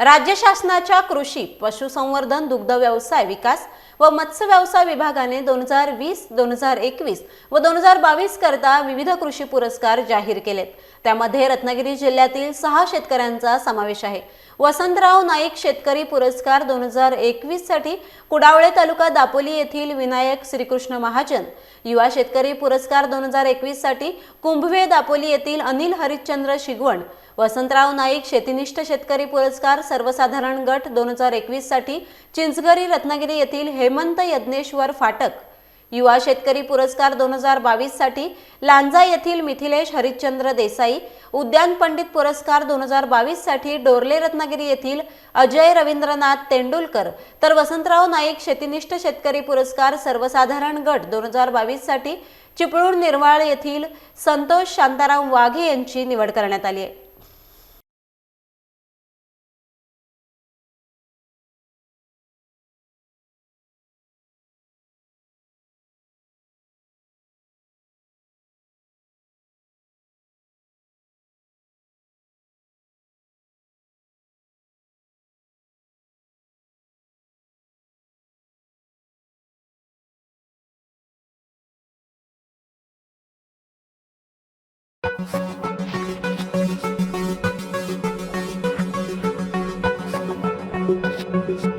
राज्य शासनाच्या कृषी पशुसंवर्धन दुग्ध व्यवसाय विकास व मत्स्य व्यवसाय विभागाने दोन हजार वीस दोन हजार एकवीस व दोन हजार बावीस करता विविध कृषी पुरस्कार जाहीर केलेत. त्यामध्ये रत्नागिरी जिल्ह्यातील सहा शेतकऱ्यांचा समावेश आहे. वसंतराव नाईक शेतकरी पुरस्कार दोन हजार एकवीससाठी कुडावळे तालुका दापोली येथील विनायक श्रीकृष्ण महाजन युवा शेतकरी पुरस्कार दोन हजार एकवीससाठी कुंभवे दापोली येथील अनिल हरिश्चंद्र शिगवण वसंतराव नाईक शेतीनिष्ठ शेतकरी पुरस्कार सर्वसाधारण गट दोन हजार एकवीससाठी चिंचगरी रत्नागिरी येथील हेमंत यज्ञेश्वर फाटक युवा शेतकरी पुरस्कार दोन हजार बावीससाठी लांजा येथील मिथिलेश हरिश्चंद्र देसाई उद्यान पंडित पुरस्कार दोन हजार बावीससाठी डोरले रत्नागिरी येथील अजय रवींद्रनाथ तेंडुलकर. तर वसंतराव नाईक शेतीनिष्ठ शेतकरी पुरस्कार सर्वसाधारण गट दोन हजार बावीससाठी चिपळूण निर्वाळ येथील संतोष शांताराम वाघे यांची निवड करण्यात आली आहे. Thank you.